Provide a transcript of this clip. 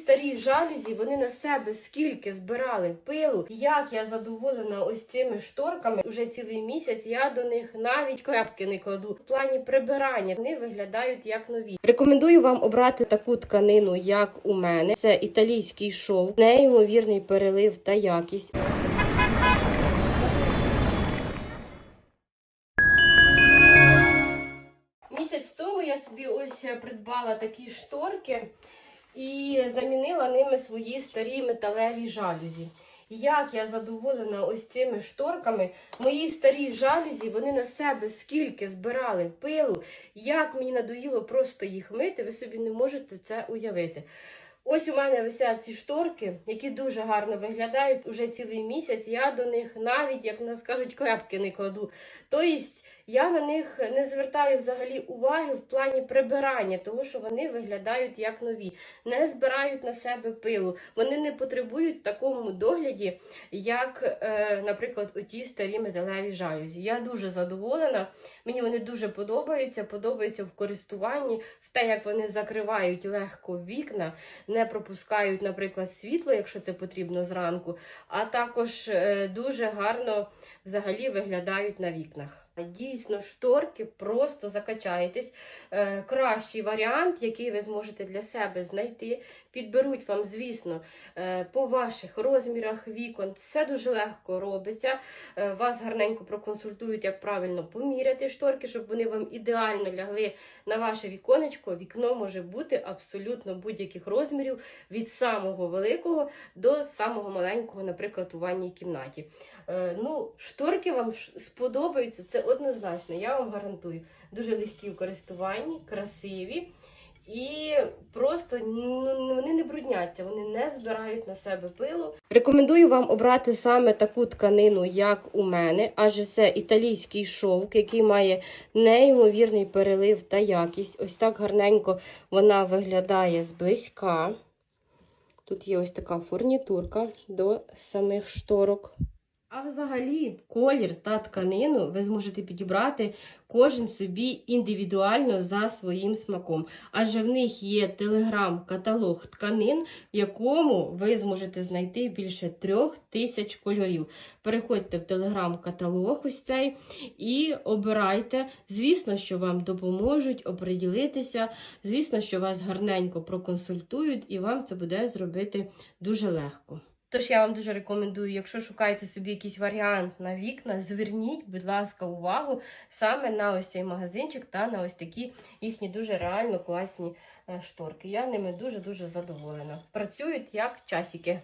старі жалюзі, вони на себе скільки збирали пилу. Як я задоволена ось цими шторками. Уже цілий місяць я до них навіть клепки не кладу. В плані прибирання вони виглядають як нові. Рекомендую вам обрати таку тканину, як у мене. Це італійський шов, неймовірний перелив та якість. Місяць тому я собі ось придбала такі шторки і замінила ними свої старі металеві жалюзі. Як я задоволена ось цими шторками, мої старі жалюзі, вони на себе скільки збирали пилу, як мені надоїло просто їх мити, ви собі не можете це уявити. Ось у мене висять ці шторки, які дуже гарно виглядають уже цілий місяць. Я до них навіть, як нас кажуть, клепки не кладу. Тобто я на них не звертаю взагалі уваги в плані прибирання, тому що вони виглядають як нові, не збирають на себе пилу. Вони не потребують такому догляді, як, е, наприклад, оті старі металеві жалюзі. Я дуже задоволена. Мені вони дуже подобаються, подобаються в користуванні, в те, як вони закривають легко вікна, не пропускають, наприклад, світло, якщо це потрібно зранку, а також е, дуже гарно взагалі виглядають на вікнах. Дійсно, шторки просто закачаєтесь. Е, кращий варіант, який ви зможете для себе знайти, підберуть вам, звісно, е, по ваших розмірах вікон. Все дуже легко робиться. Е, вас гарненько проконсультують, як правильно поміряти шторки, щоб вони вам ідеально лягли на ваше віконечко. Вікно може бути абсолютно будь-яких розмірів, від самого великого до самого маленького, наприклад, у ванній кімнаті. Ну, шторки вам сподобаються, це однозначно, я вам гарантую. Дуже легкі в користуванні, красиві. І просто ну, вони не брудняться, вони не збирають на себе пилу. Рекомендую вам обрати саме таку тканину, як у мене, адже це італійський шовк, який має неймовірний перелив та якість. Ось так гарненько вона виглядає зблизька. Тут є ось така фурнітурка до самих шторок. А взагалі, колір та тканину ви зможете підібрати кожен собі індивідуально за своїм смаком. Адже в них є телеграм-каталог тканин, в якому ви зможете знайти більше трьох тисяч кольорів. Переходьте в телеграм-каталог ось цей і обирайте. Звісно, що вам допоможуть оприділитися. Звісно, що вас гарненько проконсультують, і вам це буде зробити дуже легко. Тож я вам дуже рекомендую, якщо шукаєте собі якийсь варіант на вікна, зверніть, будь ласка, увагу саме на ось цей магазинчик та на ось такі їхні дуже реально класні е, шторки. Я ними дуже-дуже задоволена. Працюють як часики.